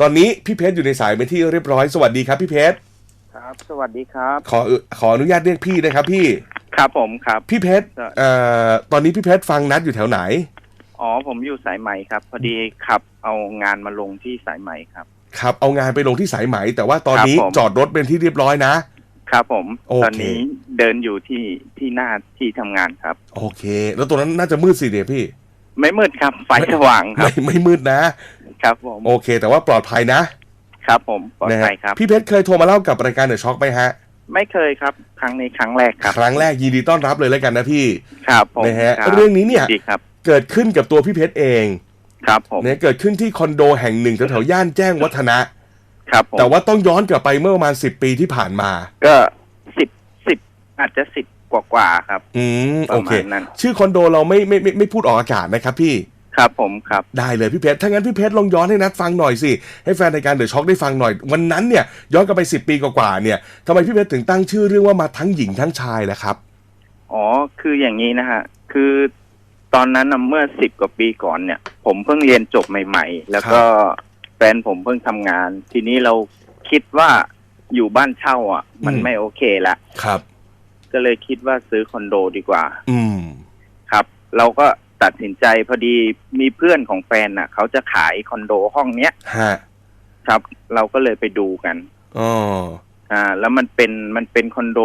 ตอนนี้พี่เพชรอยู่ในสายเป็นที่เรียบร้อยสวัสดีครับพี่เพชรครับ สวัสดีครับ ขอขออนุญาตเรียกพี่นะครับพี่ ครับผมครับ พี่เพชรครับเอ่อตอนนี้พี่เพชรฟังนัดอยู่แถวไหน อ๋อผมอยู่สายไหมครับ พอดีขับเอางานมาลงที่สายไหมครับ ครับเอางานไปลงที่สายไหม แต่ว่าตอนนี้ครับผมจอดรถเป็นที่เรียบร้อยนะครับผมโอเคตอนนี้เดินอยู่ที่ที่หน้าที่ทำงานครับ โอเค แล้วตรงนั้นน่าจะมืดสิเดียพี่ ไม่มืดครับไฟสว่างครับ ไม่ไม่มืดนะ ครับผม โอเค แต่ว่าปลอดภัยนะครับผมปลอดนะฮะภัยครับ พี่เพชรเคยโทรมาเล่ากับรายการเดอะช็อคไหมฮะ ไม่เคยครับ ครั้งนี้ครั้งแรกครับ ครั้งแรกยินดีต้อนรับเลยแล้วกันนะพี่ ครับผมนะฮะคบเรื่องนี้เนี่ย ดีครับ เกิดขึ้นกับตัวพี่เพชรเองครับผม เนี่ยเกิดขึ้นที่คอนโดแห่งหนึ่งแถวๆย่านแจ้งวัฒนะ ครับผม แต่ว่าต้องย้อนกลับไปเมื่อประมาณสิบปีที่ผ่านมา ก็สิบสิบอาจจะสิบกว่ากว่าๆครับ อืมปโอระเคมาณนั้น ชื่อคอนโดเราไม่ไม่ไม่ไม่พูดออกอากาศนะครับพี่ ครับผมครับได้เลยพี่เพชรถ้างั้นพี่เพชรลองย้อนให้นัดฟังหน่อยสิให้แฟนรายการเดอะช็อคได้ฟังหน่อย วันนั้นเนี่ยย้อนกลับไปสิบปีกว่าๆเนี่ยทำไมพี่เพชรถึงตั้งชื่อเรื่องว่ามาทั้งหญิงทั้งชายล่ะครับอ๋อคืออย่างนี้นะฮะคือตอนนั้นน่ะเมื่อสิบกว่าปีก่อนเนี่ย ผมเพิ่งเรียนจบใหม่ ๆ แล้วก็แฟนผมเพิ่งทำงาน ทีนี้เราคิดว่าอยู่บ้านเช่า อะ มันอืมไม่โอเคละครับ ก็เลยคิดว่าซื้อคอนโดดีกว่า อืมครับ เราก็ ตัดสินใจพอดีมีเพื่อนของแฟนน่ะ เขาจะขายคอนโดห้องเนี้ยฮะครับ เราก็เลยไปดูกันอ๋ออ่า แล้วมันเป็นมันเป็นคอนโด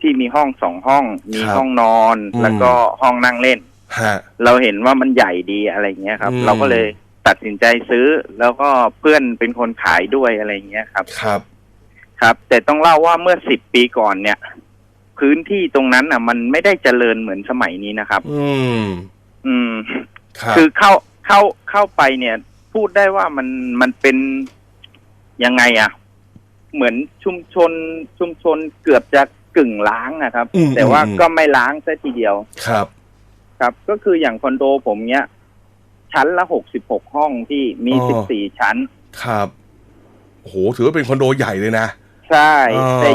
ที่มีห้องสองห้อง มีครับห้องนอนอืมแล้วก็ห้องนั่งเล่นฮะเราเห็นว่ามันใหญ่ดีอะไรเงี้ยครับอืมเราก็เลยตัดสินใจซื้อ แล้วก็เพื่อนเป็นคนขายด้วยอะไรเงี้ยครับ ครับ ครับ แต่ต้องเล่าว่าเมื่อสิบปีก่อนเนี่ย พื้นที่ตรงนั้นอะ มันไม่ได้เจริญเหมือนสมัยนี้นะครับ อืมอืม ครับคือเข้าเข้าเข้าไปเนี่ย พูดได้ว่ามันมันเป็นยังไงอะ เหมือนชุมชนชุมชนเกือบจะกึ่งล้างนะครับอืมแต่ว่าอืมก็ไม่ล้างซะทีเดียวครับ ครับ ก็คืออย่างคอนโดผมเนี้ยชั้นละหกสิบหกห้องที่มีอ๋อสิบสี่ชั้น ครับโอ้โหถือว่าเป็นคอนโดใหญ่เลยนะ ใช่อ๋อแต่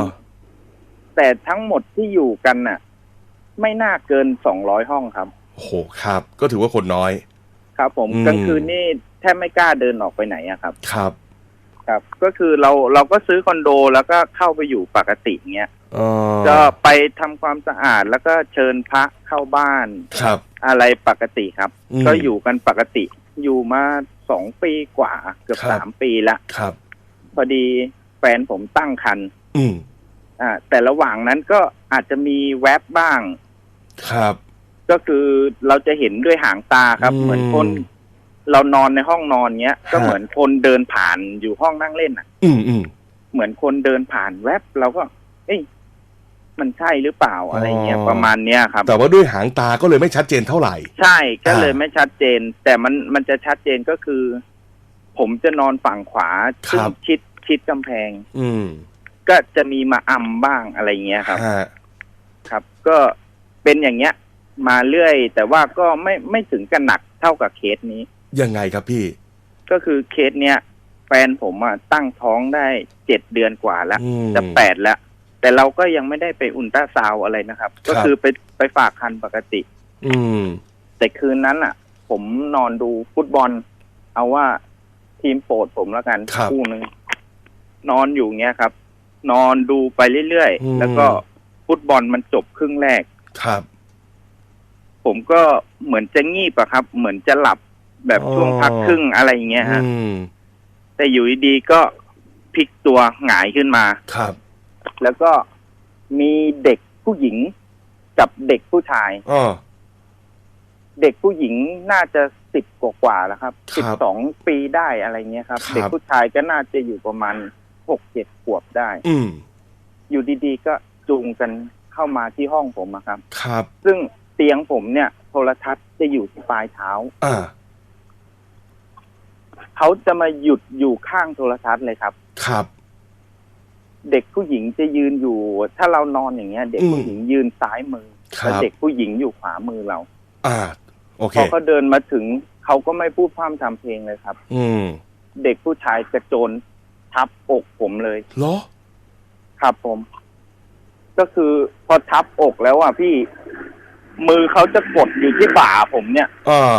แต่ทั้งหมดที่อยู่กันน่ะ ไม่น่าเกินสองร้อยห้องครับ โอ้โหครับ ก็ถือว่าคนน้อย ครับผมอืมกลางคืนนี่แทบไม่กล้าเดินออกไปไหนอะครับ ครับ ครับ ก็คือเราเราก็ซื้อคอนโดแล้วก็เข้าไปอยู่ปกติเงี้ยอ๋อก็ไปทำความสะอาดแล้วก็เชิญพระเข้าบ้านครับ อะไรปกติครับอืมก็อยู่กันปกติ อยู่มาสองปีกว่า เกือบครับสามปีละครับ พอดีแฟนผมตั้งครรภ์อืมอ่าแต่ระหว่างนั้นก็อาจจะมีแวบบ้าง ครับ ก็คือเราจะเห็นด้วยหางตาครับ อืม เหมือนคนเรานอนในห้องนอนเงี้ย ก็ฮะเหมือนคนเดินผ่านอยู่ห้องนั่งเล่นอะ อืมอืม เหมือนคนเดินผ่านแวบเราก็ เอ้ยมันใช่หรือเปล่าอะไรเงี้ยอ๋อ ประมาณเนี้ยครับ แต่ว่าด้วยหางตาก็เลยไม่ชัดเจนเท่าไหร่ ใช่ก็เลยอ่าไม่ชัดเจน แต่มันมันจะชัดเจนก็คือ ผมจะนอนฝั่งขวาซึ่งชิดชิดกำแพง อืมก็จะมีมาอำบ้างอะไรเงี้ยครับ ฮะ ครับ ก็เป็นอย่างเงี้ย มาเรื่อย แต่ว่าก็ไม่ไม่ถึงกันหนักเท่ากับเคสนี้ ยังไงครับพี่ ก็คือเคสเนี้ยแฟนผมอะตั้งท้องได้เจ็ดเดือนกว่าแล้ว อืมจะแปดแล้ว แต่เราก็ยังไม่ได้ไปอุลตราซาวด์อะไรนะครับ ครับ ก็คือไปไปฝากคันปกติ อืม แต่คืนนั้นอะ ผมนอนดูฟุตบอล เอาว่าทีมโปรดผมแล้วกันครับคู่หนึ่งนอนอยู่เงี้ยครับ นอนดูไปเรื่อยอืม ๆ แล้วก็ฟุตบอลมันจบครึ่งแรก ครับ ผมก็เหมือนจะงีบอะครับ เหมือนจะหลับแบบช่วงพักครึ่งอะไรอย่างเงี้ยฮะอืมแต่อยู่ดีๆก็พลิกตัวหงายขึ้นมาครับ แล้วก็มีเด็กผู้หญิงกับเด็กผู้ชายอ๋อเด็กผู้หญิงน่าจะสิบกว่าๆแล้วครับคสิบรับสองปีได้อะไรเงี้ยครับครับ เด็กผู้ชายก็น่าจะอยู่ประมาณหกเจ็ดขวบได้ อืมอยู่ดีๆก็จูงกันเข้ามาที่ห้องผมอะครับ ครับ ซึ่ง เตียงผมเนี่ย โทรทัศน์จะอยู่ที่ปลายเท้าอ่าเขาจะมาหยุดอยู่ข้างโทรทัศน์เลยครับ ครับ เด็กผู้หญิงจะยืนอยู่ ถ้าเรานอนอย่างเงี้ย เด็กอืมผู้หญิงยืนซ้ายมือครัแล้วบ เด็กผู้หญิงอยู่ขวามือเราอ่า โอเค พอเขาเดินมาถึงเขาก็ไม่พูดพร่ำทำเพลงเลยครับ อืมเด็กผู้ชายกระโจนทับอกผมเลยเหรอ ครับผม ก็คือพอทับอกแล้วอะพี่ มือเขาจะกดอยู่ที่บ่าผมเนี่ย อ่า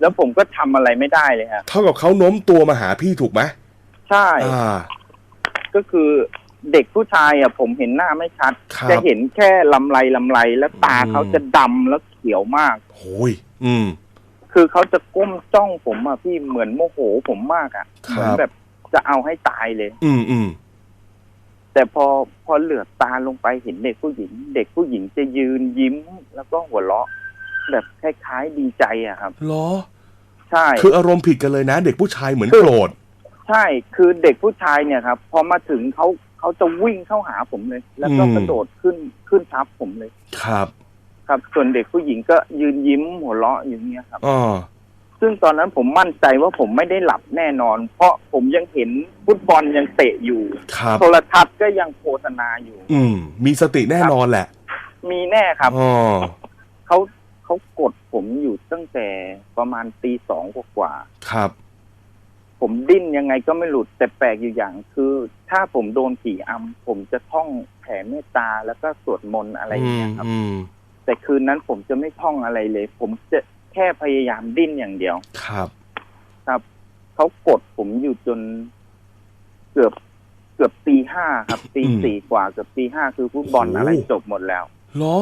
แล้วผมก็ทำอะไรไม่ได้เลยฮะเท่ากับเขาโน้มตัวมาหาพี่ถูกไหมใช่ อ่า ก็คือเด็กผู้ชายอะ ผมเห็นหน้าไม่ชัด ครับจะเห็นแค่ลำไรลำไรแล้วตาอืม เขาจะดำแล้วเขียวมาก โอ้ยอืม คือเขาจะก้มจ้องผมอะพี่เหมือนโมโหผมมากอะครับ เหมือนแบบจะเอาให้ตายเลย อืมอืม แต่พอพอเหลือบตาลงไปเห็นเด็กผู้หญิง เด็กผู้หญิงจะยืนยิ้ม แล้วก็หัวเราะ แบบคล้ายๆดีใจอะครับเหรอ ใช่ คืออารมณ์ผิดกันเลยนะ เด็กผู้ชายเหมือนคือโกรธ ใช่ คือเด็กผู้ชายเนี่ยครับ พอมาถึงเขาเขาจะวิ่งเข้าหาผมเลย แล้วก็อืมกระโดดขึ้นขึ้นทับผมเลย ครับ ครับ ส่วนเด็กผู้หญิงก็ยืนยิ้มหัวเราะอย่างเงี้ยครับอ๋อ ซึ่งตอนนั้นผมมั่นใจว่าผมไม่ได้หลับแน่นอน เพราะผมยังเห็นฟุตบอลยังเตะอยู่ ครับ โทรทัศน์ก็ยังโฆษณาอยู่ อืม มีสติแน่นอนแหละมีแน่ครับอ๋อเขาเขากดผมอยู่ตั้งแต่ประมาณตีสองกว่าๆครับผมดิ้นยังไงก็ไม่หลุดแต่แปลกอยู่อย่าง คือ ถ้าผมโดนผีอำผมจะท่องแผ่เมตตาแล้วก็สวดมนต์อะไรอย่างเงี้ยครับ อืมแต่คืนนั้นผมจะไม่ท่องอะไรเลย ผมจะ แค่พยายามดิ้นอย่างเดียว ครับ ครับเขากดผมอยู่จนเกือบเกือบตีห้าครับตีอืมสี่กว่าเกือบตีห้าคือฟุตบอลโอ้โหอะไรจบหมดแล้วเหรอ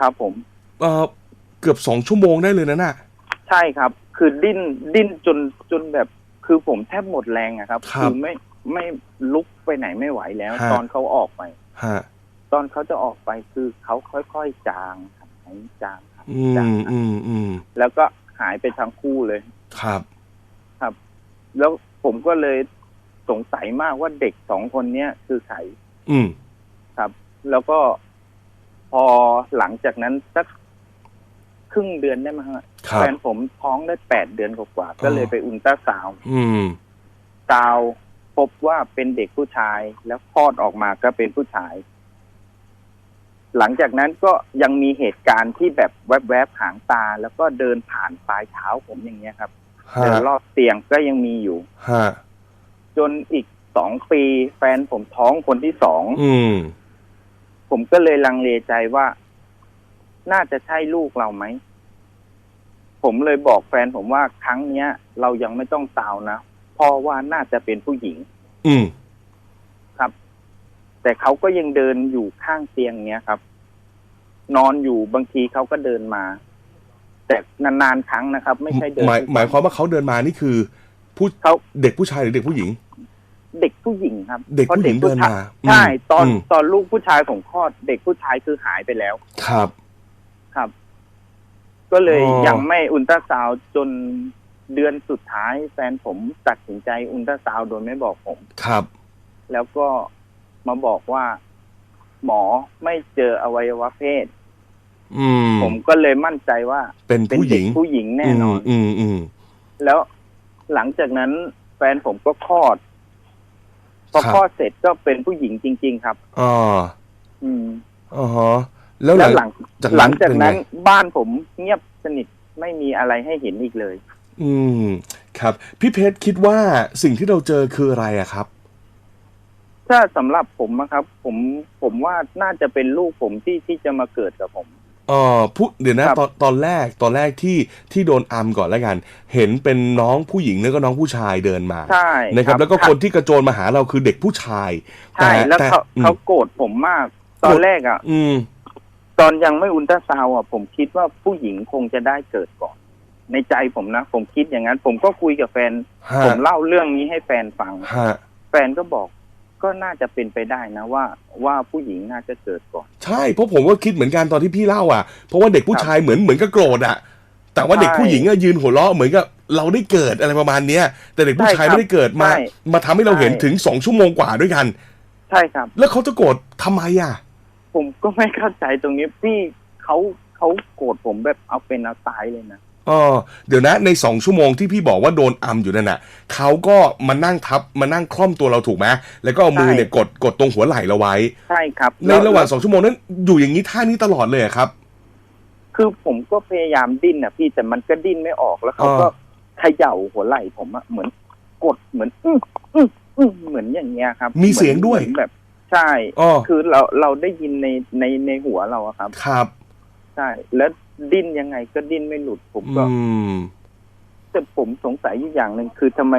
ครับผม เอ่อเกือบสองชั่วโมงได้เลยนะน่ะ ใช่ครับ คือดิ้นดิ้นจนจนแบบคือผมแทบหมดแรงอะครับครับไม่ไม่ลุกไปไหนไม่ไหวแล้วฮะตอนเขาออกไปฮะตอนเขาจะออกไปคือเขาค่อยๆจางหายจางหาย อืจางมอืมอืมแล้วก็หายไปทั้งคู่เลยครับ แล้วผมก็เลยสงสัยมากว่าเด็กสองคนเนี้ยคือใครอืม ครับ แล้วก็พอหลังจากนั้นสักครึ่งเดือนได้มั้งฮะครัแฟบนผมท้องได้แปดเดือนกว่าๆก็เลยอ๋อไปอุลตราซาวด์อืมซาวด์พบว่าเป็นเด็กผู้ชายแล้วคลอดออกมาก็เป็นผู้ชาย หลังจากนั้นก็ยังมีเหตุการณ์ที่แบบแวบๆหางตา แล้วก็เดินผ่านปลายเท้าผมอย่างเงี้ยครับฮะเดินรอบเตียงก็ยังมีอยู่ฮะจนอีกสองปีแฟนผมท้องคนที่สองอืมผมก็เลยลังเลใจว่า น่าจะใช่ลูกเราไหม ผมเลยบอกแฟนผมว่าครั้งเนี้ย เรายังไม่ต้องตาวนะเพราะว่าน่าจะเป็นผู้หญิง อืมครับ แต่เขาก็ยังเดินอยู่ข้างเตียงเนี้ยครับ นอนอยู่บางทีเขาก็เดินมา แต่นานๆครั้งนะครับ ไม่ใช่เดินหมายทุกนหมายความว่าเขาเดินมานี่คือผู้เขาเด็กผู้ชายหรือเด็กผู้หญิง เด็กผู้หญิงครับเด็กผู้หญิงพระเดินมาใช่ตอนอืมตอนลูกผู้ชายผมคลอด เด็กผู้ชายคือหายไปแล้ว ครับ ครับ ก็เลยอ๋อยังไม่อุลตราซาวด์จนเดือนสุดท้ายแฟนผมตัดสินใจอุลตราซาวด์โดยไม่บอกผม ครับ แล้วก็ มาบอกว่า หมอไม่เจออวัยวะเพศอืมผมก็เลยมั่นใจว่าเป็นเป็นผู้หเด็ญิกงผู้หญิงแน่นอนอืมอืมแล้วหลังจากนั้นแฟนผมก็คลอด พอครับคลอดเสร็จก็เป็นผู้หญิงจริง ๆ ครับอ่าอืมอ่าฮะแล้วหแล้ลัวงหลังจากหนั้ลันงจากนั้นเป็นไงบ้านผมเงียบสนิทไม่มีอะไรให้เห็นอีกเลย อืม ครับ พี่เพชรคิดว่าสิ่งที่เราเจอคืออะไรอะครับ ถ้าสำหรับผมนะครับ ผมผมว่าน่าจะเป็นลูกผมที่ที่จะมาเกิดกับผมเออผู้เดี๋ยวนะครับ ตอนตอนแรกตอนแรกที่ที่โดนอัมก่อนแล้วกัน เห็นเป็นน้องผู้หญิงแล้วก็น้องผู้ชายเดินมาใช่นะครับ แล้วก็คนที่กระโจนมาหาเราคือเด็กผู้ชายใช่แล้วต่เขาอืม เขาโกรธผมมาก ตอนแรกอะ อืม ตอนยังไม่อุลตราซาวด์อะ ผมคิดว่าผู้หญิงคงจะได้เกิดก่อน ในใจผมนะ ผมคิดอย่างนั้น ผมก็คุยกับแฟน ฮะ ผมเล่าเรื่องนี้ให้แฟนฟัง ฮะ แฟนก็บอก ก็น่าจะเป็นไปได้นะว่า ว่าผู้หญิงน่าจะเกิดก่อน ใช่เพราะผมก็คิดเหมือนกันตอนที่พี่เล่าอะเพราะว่าเด็กผู้ชายเหมือนเหมือนกับโกรธอะ แต่ว่าเด็กใช่ผู้หญิงอะยืนหัวเราะเหมือนกับเราได้เกิดอะไรประมาณเนี้ย แต่เด็กผู้ชายใช่ครับไม่ได้เกิดมา ใช่มาทำให้เราเห็นใช่ ถึงสองชั่วโมงกว่าด้วยกัน ใช่ครับ แล้วเขาจะโกรธทำไมอะ ผมก็ไม่เข้าใจตรงนี้พี่เขาเขาโกรธผมแบบเอาเป็นเอาตายเลยนะ อ๋อเดี๋ยวนะในสองชั่วโมงที่พี่บอกว่าโดนอัมอยู่นั่นน่ะเขาก็มานั่งทับมานั่งคล่อมตัวเราถูกไหมแล้วก็เอามือใช่เนี่ยกดกดตรงหัวไหล่เราไว้ ใช่ครับในระหว่างสองชั่วโมงนั้นอยู่อย่างนี้ท่านี้ตลอดเลยอะครับ คือผมก็พยายามดิ้นนะพี่แต่มันก็ดิ้นไม่ออกแล้วเขาอ่าก็เขย่าหัวไหล่ผมอะเหมือนกดเหมือนอื้ออื้ออื้อเหมือนอย่างเงี้ยครับ มีเสียงด้วยหมือนแบบ ใช่อ๋อคือเราเราได้ยินในในในหัวเราอะครับ ครับ ใช่แล้ว ดิ้นยังไงก็ดิ้นไม่หลุดผมก็อืมแต่ผมสงสัยอยู่อย่างหนึ่งคือทำไม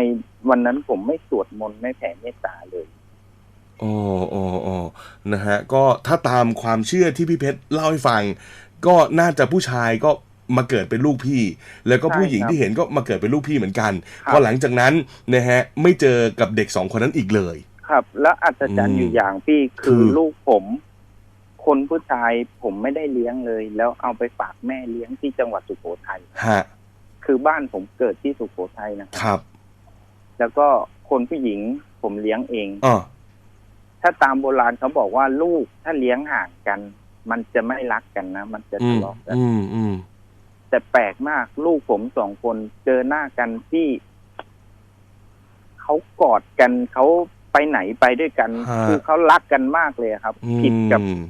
วันนั้นผมไม่สวดมนต์ไม่แผ่เมตตาเลยโอ้โอ้โอ้นะฮะ ก็ถ้าตามความเชื่อที่พี่เพชรเล่าให้ฟัง ก็น่าจะผู้ชายก็มาเกิดเป็นลูกพี่ แล้วก็ผู้หญิงใช่ครับที่เห็นก็มาเกิดเป็นลูกพี่เหมือนกันครับพอหลังจากนั้นนะฮะ ไม่เจอกับเด็กสองคนนั้นอีกเลย ครับ แล้วอัศจรรอืย์มอยู่อย่างพี่คือคือลูกผม คนผู้ชายผมไม่ได้เลี้ยงเลย แล้วเอาไปฝากแม่เลี้ยงที่จังหวัดสุโขทัยฮะคือบ้านผมเกิดที่สุโขทัยนะคครับรับ แล้วก็คนผู้หญิงผมเลี้ยงเองอ๋อถ้าตามโบราณเขาบอกว่าลูกถ้าเลี้ยงห่างกัน มันจะไม่รักกันนะ มันจะอืทะมเลาะกันอืมอืมแต่แปลกมากลูกผมสองคนเจอหน้ากันที่เขากอดกันเขาไปไหนไปด้วยกันฮะคือเขารักกันมากเลยครับอืผิดกับม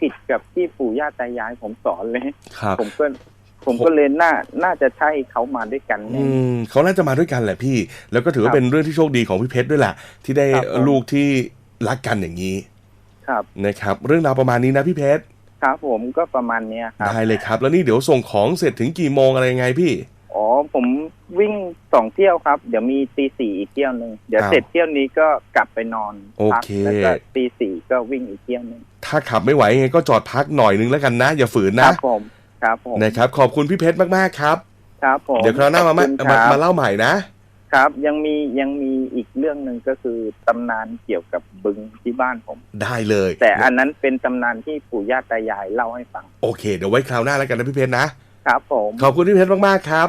ผิดกับที่ปู่ย่าตายายผมสอนเลย ครับ ผมก็ผมก็เลยน่าน่าจะใช่เขามาด้วยกันอืแน่มเขาน่าจะมาด้วยกันแหละพี่ แล้วก็ถือว่าครับเป็นเรื่องที่โชคดีของพี่เพชรด้วยแหละที่ได้ครับผมลูกที่รักกันอย่างนี้ ครับนะครับ เรื่องราวประมาณนี้นะพี่เพชรครับผมก็ประมาณเนี้ยครับได้เลยครับ แล้วนี่เดี๋ยวส่งของเสร็จถึงกี่โมงอะไรยังไงพี่ อ๋อผมวิ่งสองเที่ยวครับ เดี๋ยวมีตีสี่อีกเที่ยวหนึ่งเดี๋ยวอ้าวเสร็จเที่ยวนี้ก็กลับไปนอนโอพักเคแล้วก็ตีสี่ก็วิ่งอีกเที่ยวหนึ่งถ้าขับไม่ไหวยังไงก็จอดพักหน่อยนึงแล้วกันนะ อย่าฝืนคนะรับผมครับผมนะครับ ขอบคุณพี่เพชรมากๆครับ ครับผมเดี๋ยวคราวหน้ามาขมาอบคุณมาครับมาเล่าใหม่นะครับ ยังมียังมีอีกเรื่องหนึ่งก็คือตำนานเกี่ยวกับบึงที่บ้านผม ได้เลย แต่อันนั้นเป็นตำนานที่ปู่ย่าตายายเล่าให้ฟัง โอเค เดี๋ยวไว้คราวหน้าแล้วกันนะพี่เพชรนะครับผม ขอบคุณพี่เพชรมาก ๆ ครับ